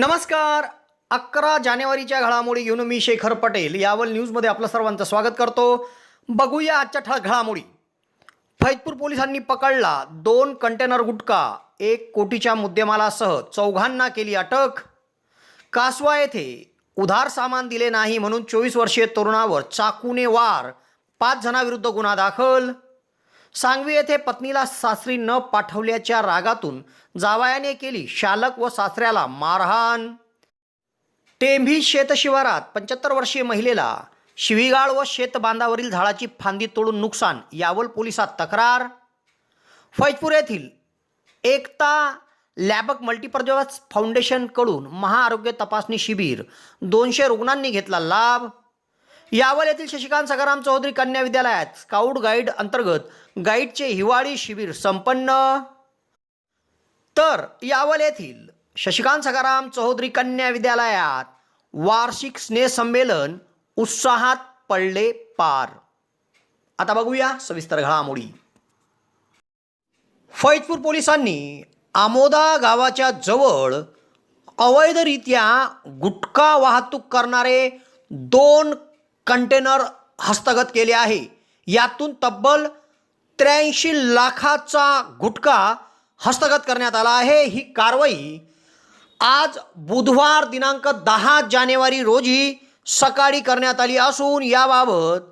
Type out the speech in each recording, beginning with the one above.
नमस्कार. अकरा जानेवारीच्या घडामोडी घेऊन मी शेखर पटेल. यावल न्यूजमध्ये आपलं सर्वांचं स्वागत करतो. बघूया आजच्या ठळक घडामोडी. फैजपूर पोलिसांनी पकडला दोन कंटेनर गुटखा एक कोटीच्या मुद्देमालासह चौघांना केली अटक. कासवा येथे उधार सामान दिले नाही म्हणून चोवीस वर्षीय तरुणावर चाकूने वार पाच जणांविरुद्ध गुन्हा दाखल. सांगवी येथे पत्नीला सासरी न पाठवल्याच्या रागातून जावयाने केली शालक व सासऱ्याला मारहाण. टेंभी शेतशिवारात पंच्याहत्तर वर्षीय महिलेला शिवीगाळ व शेतबांधावरील झाडाची फांदी तोडून नुकसान यावल पोलिसात तक्रार. फैजपूर येथील एकता लॅबक मल्टीपर्पज फाउंडेशनकडून महाआरोग्य तपासणी शिबिर दोनशे रुग्णांनी घेतला लाभ. यावल येथील शशिकांत सखाराम चौधरी कन्या विद्यालयात स्काउट गाईड अंतर्गत गाईडचे हिवाळी शिबिर संपन्न. तर यावल येथील शशिकांत सखाराम चौधरी कन्या विद्यालयात वार्षिक स्नेहसंमेलन उत्साहात पडले पार. आता बघूया सविस्तर घडामोडी. फैजपूर पोलिसांनी आमोदा गावाच्या जवळ अवैधरित्या गुटखा वाहतूक करणारे दोन कंटेनर हस्तगत केले आहे. यातून तब्बल त्र्याऐंशी लाखाचा गुटखा हस्तगत करण्यात आला आहे. ही कारवाई आज बुधवार दिनांक दहा जानेवारी रोजी सकाळी करण्यात आली असून याबाबत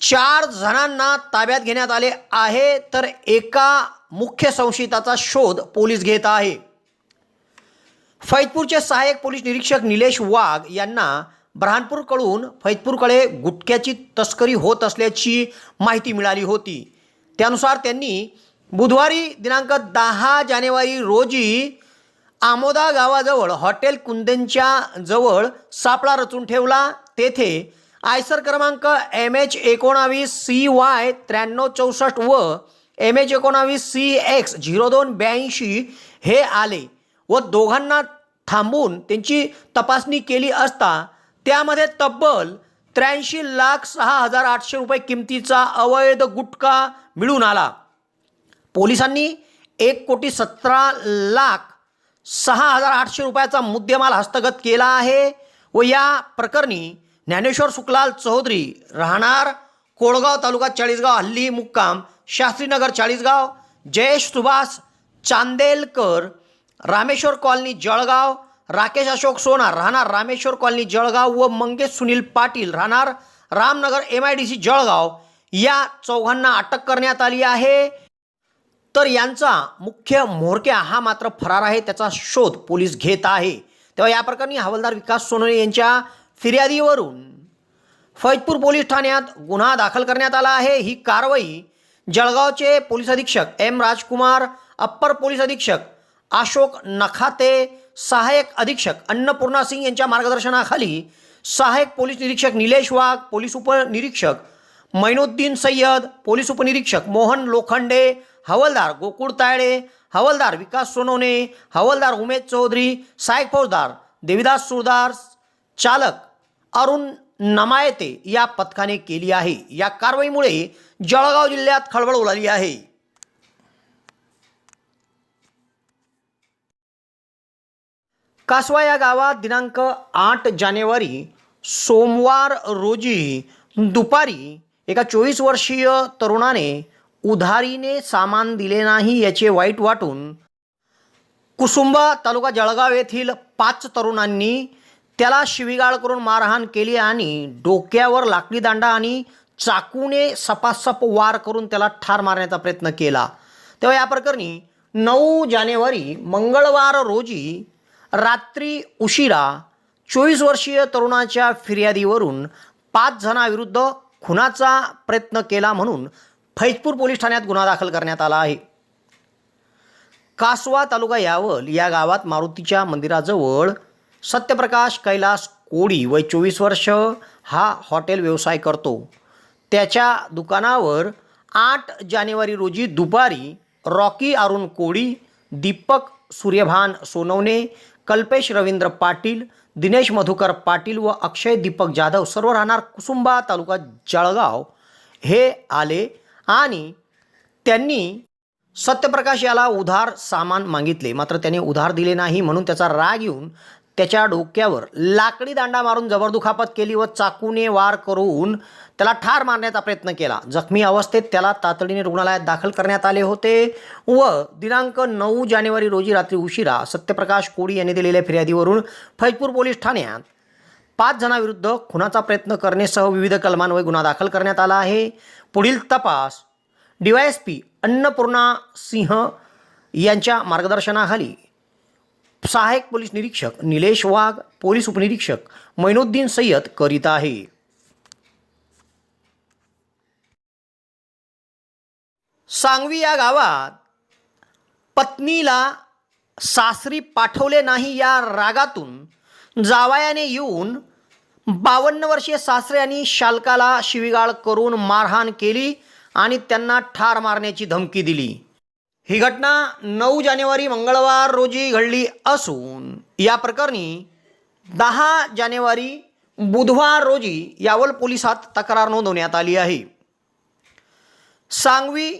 चार जणांना ताब्यात घेण्यात आले आहे. तर एका मुख्य संशयिताचा शोध पोलीस घेत आहे. फैजपूरचे सहाय्यक पोलीस निरीक्षक निलेश वाघ यांना ब्रहानपूरकडून फैजपूरकडे गुटख्याची तस्करी होत असल्याची माहिती मिळाली होती. त्यानुसार त्यांनी बुधवारी दिनांक दहा जानेवारी रोजी आमोदा गावाजवळ हॉटेल कुंदनच्या जवळ सापळा रचून ठेवला. तेथे आयसर क्रमांक एम एच एकोणावीस सी वाय त्र्याण्णव चौसष्ट व एम एच एकोणावीस सी एक्स झिरो दोन ब्याऐंशी हे आले व दोघांना थांबून त्यांची तपासणी केली असता त्यामध्ये तब्बल त्र्याऐंशी लाख सहा हजार आठशे रुपये किमतीचा अवैध गुटखा मिळून आला. पोलिसांनी एक कोटी सतरा लाख सहा हजार आठशे रुपयाचा मुद्देमाल हस्तगत केला आहे व या प्रकरणी ज्ञानेश्वर सुखलाल चौधरी राहणार कोळगाव तालुका चाळीसगाव हल्ली मुक्काम शास्त्रीनगर चाळीसगाव जयेश सुभाष चांदेलकर रामेश्वर कॉलनी जळगाव राकेश अशोक सोनार राहणार रामेश्वर कॉलनी जळगाव व मंगेश सुनील पाटील राहणार Ramnagar M I D C Jalgaon. या चौघांना अटक करण्यात आली आहे. तर यांचा मुख्य म्होरक्या हा मात्र फरार आहे त्याचा शोध पोलीस घेत आहे. तेव्हा या प्रकरणी हवालदार विकास सोनवणे यांच्या फिर्यादीवरून फैजपूर पोलीस ठाण्यात गुन्हा दाखल करण्यात आला आहे. ही कारवाई जळगावचे पोलीस अधीक्षक एम राजकुमार अप्पर पोलीस अधीक्षक अशोक नखाते सहाय्यक अधीक्षक अन्नपूर्णा सिंग यांच्या मार्गदर्शनाखाली सहाय्यक पोलीस निरीक्षक निलेश वाघ पोलीस उपनिरीक्षक मैनुद्दीन सय्यद पोलीस उपनिरीक्षक मोहन लोखंडे हवलदार गोकुळ तायडे हवलदार विकास सोनवणे हवलदार उमेश चौधरी सहाय्यक फौजदार देविदास सुरदार चालक अरुण नमायते या पथकाने केली आहे. या कारवाईमुळे जळगाव जिल्ह्यात खळबळ उडाली आहे. कासवा या गावात दिनांक आठ जानेवारी सोमवार रोजी दुपारी एका चोवीस वर्षीय तरुणाने उधारीने सामान दिले नाही याचे वाईट वाटून कुसुंबा तालुका जळगाव येथील पाच तरुणांनी त्याला शिवीगाळ करून मारहाण केली आणि डोक्यावर लाकडी दांडा आणि चाकूने सपासप वार करून त्याला ठार मारण्याचा प्रयत्न केला. तेव्हा या प्रकरणी नऊ जानेवारी मंगळवार रोजी रात्री उशिरा चोवीस वर्षीय तरुणाच्या फिर्यादीवरून पाच जणांविरुद्ध खुनाचा प्रयत्न केला म्हणून फैजपूर पोलीस ठाण्यात गुन्हा दाखल करण्यात आला आहे. कासवा तालुका यावल या गावात मारुतीच्या मंदिराजवळ सत्यप्रकाश कैलास कोडी वय चोवीस वर्ष हा हॉटेल व्यवसाय करतो. त्याच्या दुकानावर आठ जानेवारी रोजी दुपारी रॉकी अरुण कोडी दीपक सूर्यभान सोनवणे कल्पेश रवींद्र पाटील दिनेश मधुकर पाटील व अक्षय दीपक जाधव सर्व राहणार कुसुंबा तालुका जळगाव. हे आले आणि त्यांनी सत्यप्रकाश याला उधार सामान मागितले. मात्र त्याने उधार दिले नाही म्हणून त्याचा राग येऊन त्याच्या डोक्यावर लाकडी दांडा मारून जबरदुखापत केली व चाकूने वार करून त्याला ठार मारण्याचा प्रयत्न केला. जखमी अवस्थेत त्याला तातडीने रुग्णालयात दाखल करण्यात आले होते व दिनांक नऊ जानेवारी रोजी रात्री उशिरा सत्यप्रकाश कोळी यांनी दिलेल्या फिर्यादीवरून फैजपूर पोलीस ठाण्यात पाच जणांविरुद्ध खुनाचा प्रयत्न करणेसह विविध कलमांवर गुन्हा दाखल करण्यात आला आहे. पुढील तपास D Y S P Annapurna Singh यांच्या मार्गदर्शनाखाली सहाय्यक पोलीस निरीक्षक निलेश वाघ पोलीस उपनिरीक्षक मैनुद्दीन सय्यद करीत आहे. सांगवी या गावात पत्नीला सासरी पाठवले नाही या रागातून जावयाने येऊन बावन्न वर्षीय सासरे आणि शालकाला शिवीगाळ करून मारहाण केली आणि त्यांना ठार मारण्याची धमकी दिली. ही घटना नऊ जानेवारी मंगळवार रोजी घडली असून या प्रकरणी दहा जानेवारी बुधवार रोजी यावल पोलिसात तक्रार नोंदवण्यात आली आहे. सांगवी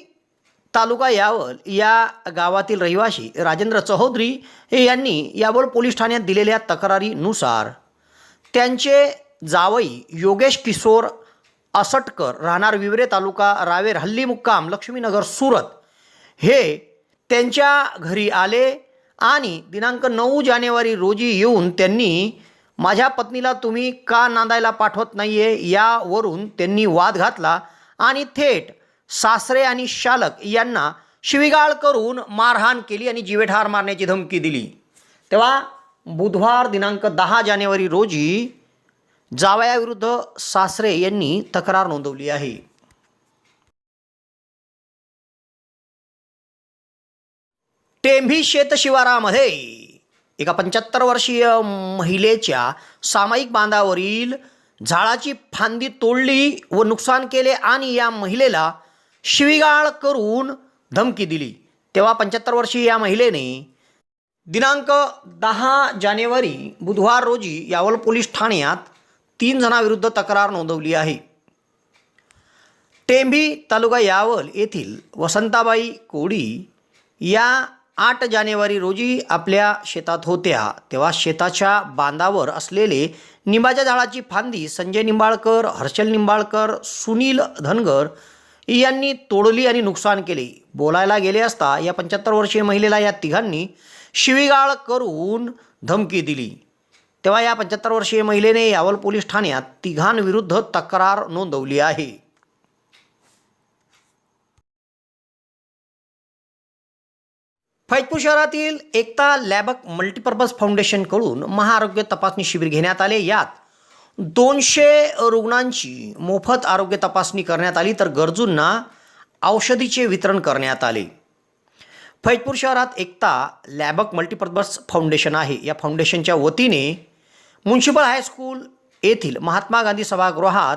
तालुका यावल या गावातील रहिवासी राजेंद्र चौधरी यांनी यावल पोलीस ठाण्यात दिलेल्या तक्रारीनुसार त्यांचे जावई योगेश किशोर असटकर राहणार विवरे तालुका रावेर हल्ली मुक्काम लक्ष्मीनगर सुरत हे त्यांच्या घरी आले आणि दिनांक नऊ जानेवारी रोजी येऊन त्यांनी माझ्या पत्नीला तुम्ही का नांदायला पाठवत नाही आहे यावरून त्यांनी वाद घातला आणि थेट सासरे आणि शालक यांना शिवीगाळ करून मारहाण केली आणि जीवेठार मारण्याची धमकी दिली. तेव्हा बुधवार दिनांक दहा जानेवारी रोजी जावयाविरुद्ध सासरे यांनी तक्रार नोंदवली आहे. टेंभी शेतशिवारामध्ये एका पंच्याहत्तर वर्षीय महिलेच्या सामायिक बांधावरील झाडाची फांदी तोडली व नुकसान केले आणि या महिलेला शिवीगाळ करून धमकी दिली. तेव्हा पंच्याहत्तर वर्षीय या महिलेने दिनांक दहा जानेवारी बुधवार रोजी यावल पोलीस ठाण्यात तीन जणांविरुद्ध तक्रार नोंदवली आहे. टेंभी तालुका यावल येथील वसंताबाई कोडी या आठ जानेवारी रोजी आपल्या शेतात होत्या तेव्हा शेताच्या बांधावर असलेले निंबाच्या झाडाची फांदी संजय निंबाळकर हर्षल निंबाळकर सुनील धनगर यांनी तोडली आणि नुकसान केले. बोलायला गेले असता या पंच्याहत्तर वर्षीय महिलेला या तिघांनी शिवीगाळ करून धमकी दिली. तेव्हा या पंच्याहत्तर वर्षीय महिलेने यावल पोलीस ठाण्यात तिघांविरुद्ध तक्रार नोंदवली आहे. फैजपूर शहरातील एकता लॅबक मल्टीपर्पज फाउंडेशनकडून महाआरोग्य तपासणी शिबिर घेण्यात आले. यात दोनशे रुग्णांची मोफत आरोग्य तपासणी करण्यात आली तर गरजूंना औषधीचे वितरण करण्यात आले. फैजपूर शहरात एकता लॅबक मल्टीपर्पज फाउंडेशन आहे. या फाउंडेशनच्या वतीने म्युन्सिपल हायस्कूल येथील महात्मा गांधी सभागृहात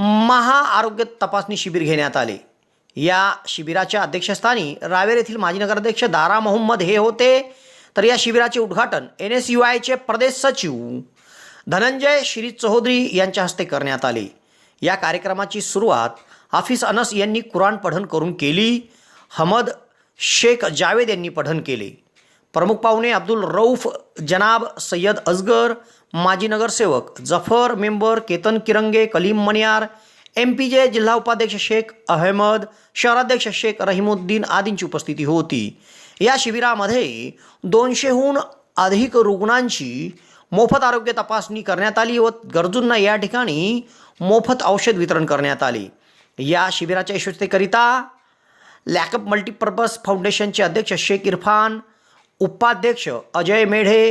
महाआरोग्य तपासणी शिबिर घेण्यात आले. या शिबिराच्या अध्यक्षस्थानी रावेर येथील माजी नगराध्यक्ष दारा मोहम्मद हे होते. तर या शिबिराचे उद्घाटन एन एस यू आयचे प्रदेश सचिव धनंजय श्री चौधरी यांच्या हस्ते करण्यात आले. या कार्यक्रमाची सुरुवात हाफिज अनस यांनी कुराण पठण करून केली. हमद शेख जावेद यांनी पठण केले. प्रमुख पाहुणे अब्दुल रौफ जनाब सय्यद अजगर माजी नगरसेवक Zafar member Ketan Kirange Kalim Maniyar M P J जिल्हा उपाध्यक्ष शेख अहमद शहराध्यक्ष शेख रहिमुद्दीन आदींची उपस्थिती होती. या शिबिरामध्ये दोनशेहून अधिक रुग्णांची मोफत आरोग्य तपासणी करण्यात आली व गरजूंना या ठिकाणी मोफत औषध वितरण करण्यात आले. या शिबिराच्या यशस्वीकरिता लॅकअप मल्टीपर्पज फाउंडेशनचे अध्यक्ष शेख इरफान उपाध्यक्ष अजय मेढे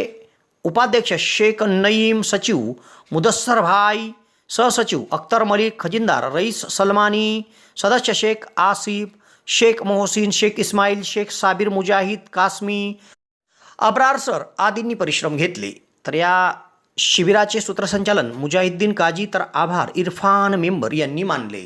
उपाध्यक्ष शेख नईम सचिव मुदस्सर भाई सहसचिव अख्तर मलिक खजिनदार रईस सलमानी सदस्य शेख आसिफ शेख मोहसिन शेख इस्माईल शेख साबिर मुजाहिद कासमी अब्रार सर आदींनी परिश्रम घेतले. तर या शिबिराचे सूत्रसंचालन मुजाहिद्दीन काजी तर आभार इरफान मेंबर यांनी मानले.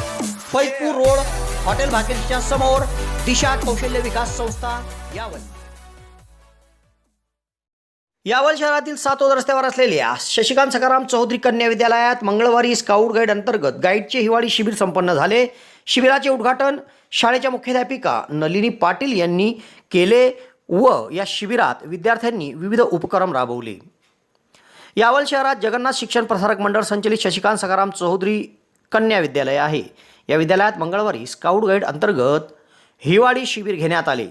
फैजपूर रोड हॉटेल भाग्यश्रीच्या समोर दिशा कौशल्य विकास संस्था यावल. यावल शहरातील सातोद रस्त्यावर असलेल्या शशिकांत सखाराम चौधरी कन्या विद्यालयात मंगळवारी स्काउट गाईड अंतर्गत गाईडचे हिवाळी शिबिर संपन्न झाले. शिबिराचे उद्घाटन शाळेच्या मुख्याध्यापिका नलिनी पाटील यांनी केले व या शिबिरात विद्यार्थ्यांनी विविध उपक्रम राबवले. यावल शहरात जगन्नाथ शिक्षण प्रसारक मंडळ संचलित शशिकांत सखाराम चौधरी कन्या विद्यालय आहे. या विद्यालयात मंगळवारी स्काउट गाईड अंतर्गत हिवाळी शिबिर घेण्यात आले.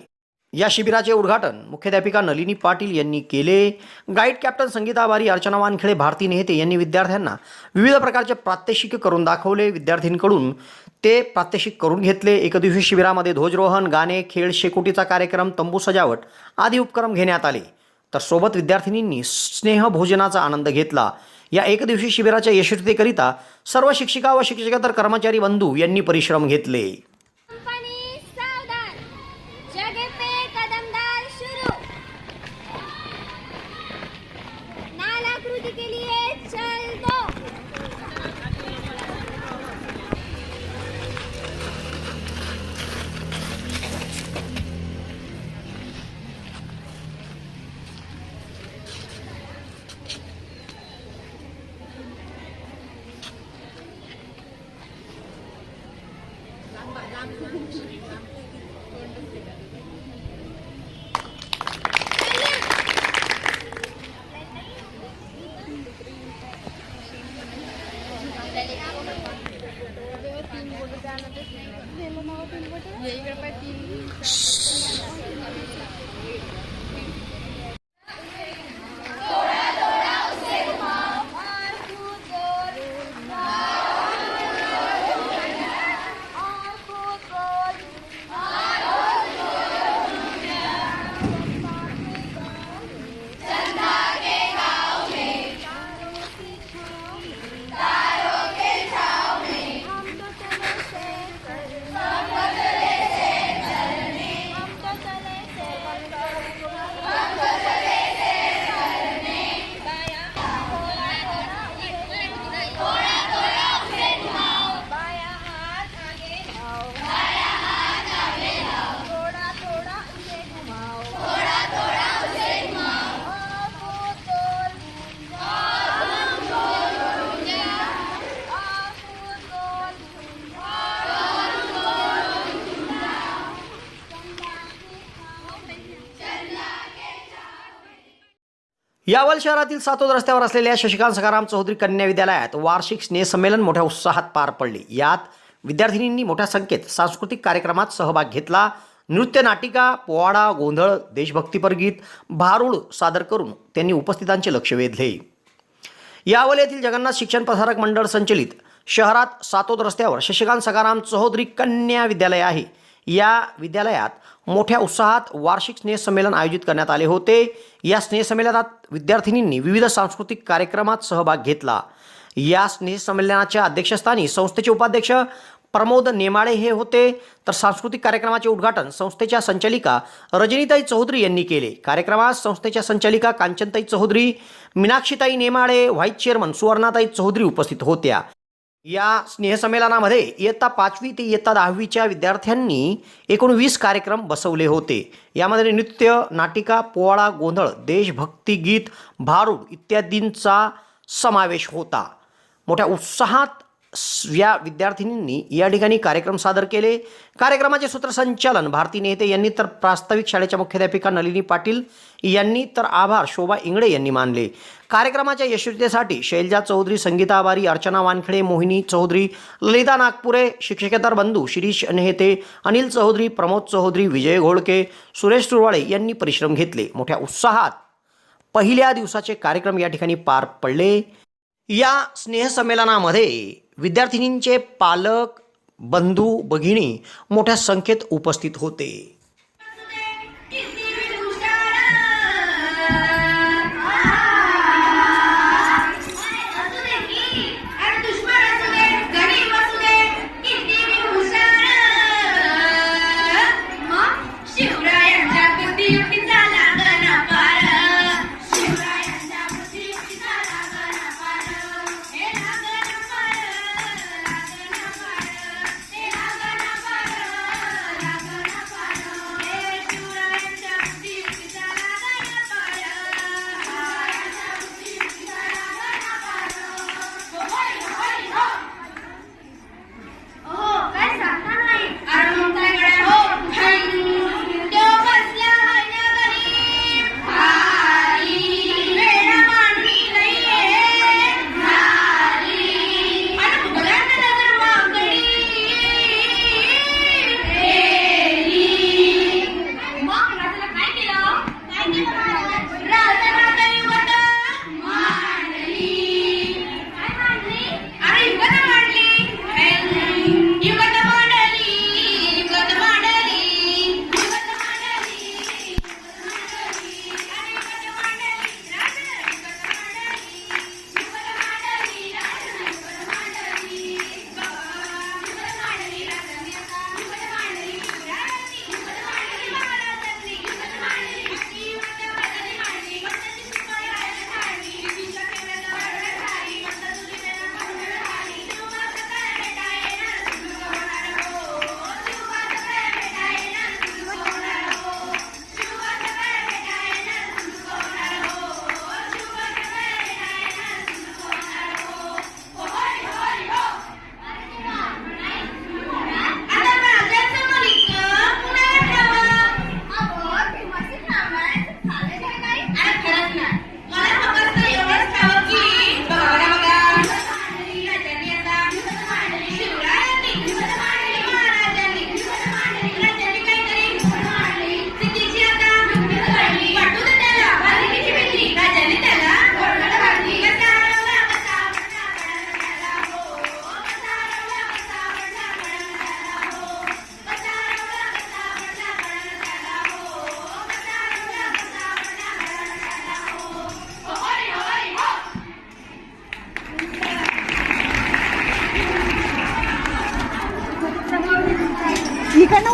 या शिबिराचे उद्घाटन मुख्याध्यापिका नलिनी पाटील यांनी केले. गाईड कॅप्टन संगीता बारी अर्चना वानखेडे भारती नेते यांनी विद्यार्थ्यांना विविध प्रकारचे प्रात्यक्षिक करून दाखवले. विद्यार्थ्यांकडून ते प्रात्यक्षिक करून घेतले. एकदिवशी शिबिरामध्ये ध्वजरोहण गाणे खेळ शेकोटीचा कार्यक्रम तंबू सजावट आदी उपक्रम घेण्यात आले. तर सोबत विद्यार्थिनींनी स्नेहभोजनाचा आनंद घेतला. या एकदिवसीय शिबिराच्या यशस्वीतेकरिता सर्व शिक्षिका व शिक्षकेतर कर्मचारी बंधू यांनी परिश्रम घेतले. यावल शहरातील सातोद रस्त्यावर असलेल्या शशिकांत सखाराम चौधरी कन्या विद्यालयात वार्षिक स्नेहसंमेलन मोठ्या उत्साहात पार पडले. यात विद्यार्थिनींनी मोठ्या संख्येत सांस्कृतिक कार्यक्रमात सहभाग घेतला. नृत्य नाटिका पोवाडा गोंधळ देशभक्तीपर गीत भारूड सादर करून त्यांनी उपस्थितांचे लक्ष वेधले. यावल येथील जगन्नाथ शिक्षण प्रसारक मंडळ संचलित शहरात सातोद रस्त्यावर शशिकांत सखाराम चौधरी कन्या विद्यालय आहे. या विद्यालयात मोठ्या उत्साहात वार्षिक स्नेहसंमेलन आयोजित करण्यात आले होते. या स्नेहसंमेलनात विद्यार्थिनींनी विविध सांस्कृतिक कार्यक्रमात सहभाग घेतला. या स्नेहसंमेलनाच्या अध्यक्षस्थानी संस्थेचे उपाध्यक्ष प्रमोद नेमाळे हे होते. तर सांस्कृतिक कार्यक्रमाचे उद्घाटन संस्थेच्या संचालिका रजनीताई चौधरी यांनी केले. कार्यक्रमात संस्थेच्या संचालिका कांचनताई चौधरी मीनाक्षीताई नेमाळे व्हाईस चेअरमन सुवर्णाताई चौधरी उपस्थित होत्या. या स्नेहसंमेलनामध्ये इयत्ता पाचवी ते इयत्ता दहावीच्या विद्यार्थ्यांनी एकूण वीस कार्यक्रम बसवले होते. यामध्ये नृत्य नाटिका पोवाळा गोंधळ देशभक्ती गीत भारूड इत्यादींचा समावेश होता. मोठ्या उत्साहात या विद्यार्थिनींनी या ठिकाणी कार्यक्रम सादर केले. कार्यक्रमाचे सूत्रसंचालन भारती नेते यांनी तर प्रास्ताविक शाळेच्या मुख्याध्यापिका नलिनी पाटील यांनी तर आभार शोभा इंगळे यांनी मानले. कार्यक्रमाच्या यशस्वीतेसाठी शैलजा चौधरी संगीता आभारी अर्चना वानखेडे मोहिनी चौधरी ललिता नागपुरे शिक्षकेतर बंधू शिरीष नेहते अनिल चौधरी प्रमोद चौधरी विजय घोळके सुरेश तुरवाळे यांनी परिश्रम घेतले. मोठ्या उत्साहात पहिल्या दिवसाचे कार्यक्रम या ठिकाणी पार पडले. या स्नेहसंमेलनामध्ये विद्यार्थिनींचे पालक बंधू भगिनी मोठ्या संख्येत उपस्थित होते.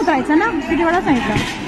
जायचं ना? किती वेळा सांगितलं?